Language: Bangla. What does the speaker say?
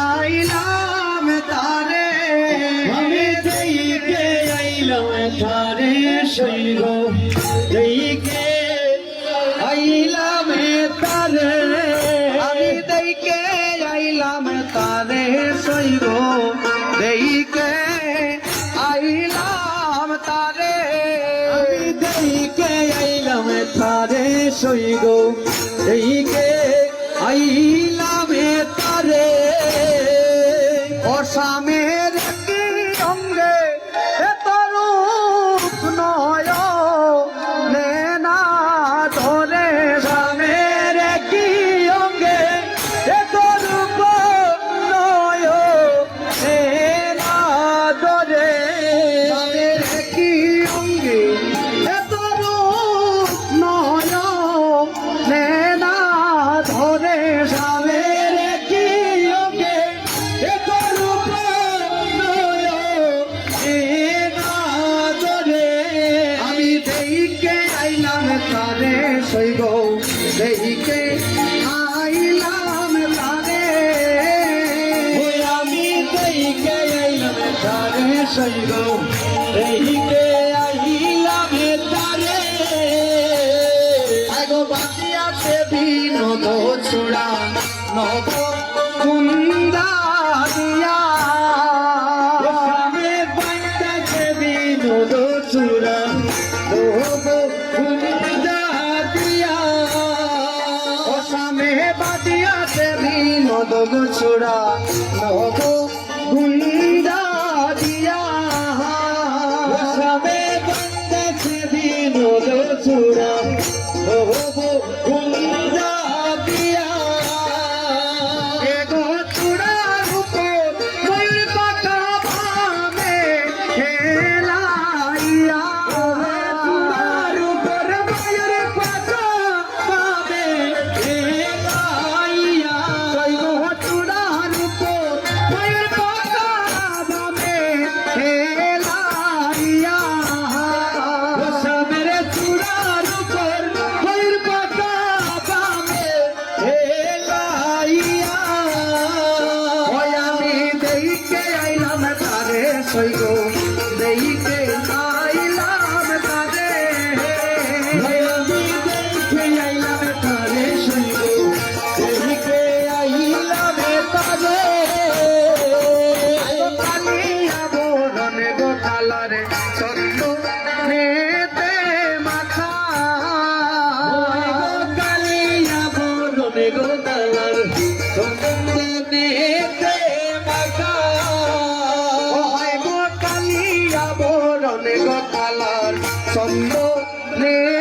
আইলাম তারে। আমি দেইকে আইলাম তারে সৈগ দেইকে আইলাম তারে। আমি দেইকে আইলাম তারে সইব দেইকে আইলাম তারে। আমি দেইকে আইলাম তারে সৈগ দেইকে সইব দেইকে আইলাম তারে। আমি দেইকে আইলাম তারে সৈগ দেইকে আইলাম তারে। আগো বাকি আছে বিনোদ চূড়া নব কুন্দা দিয়া। আমি বান্দাকে বিনোদ ছোড়া নব গুন্দা দিয়া। সবে বান্দাকে বিনোদ চূড়া লোভ কুন্দা সৈব দেইতে আইলাম তারে। দেইতে আইলাম তারে সৈব দেইতে আইলাম তারে। কালিয়া বরণ Oh, on,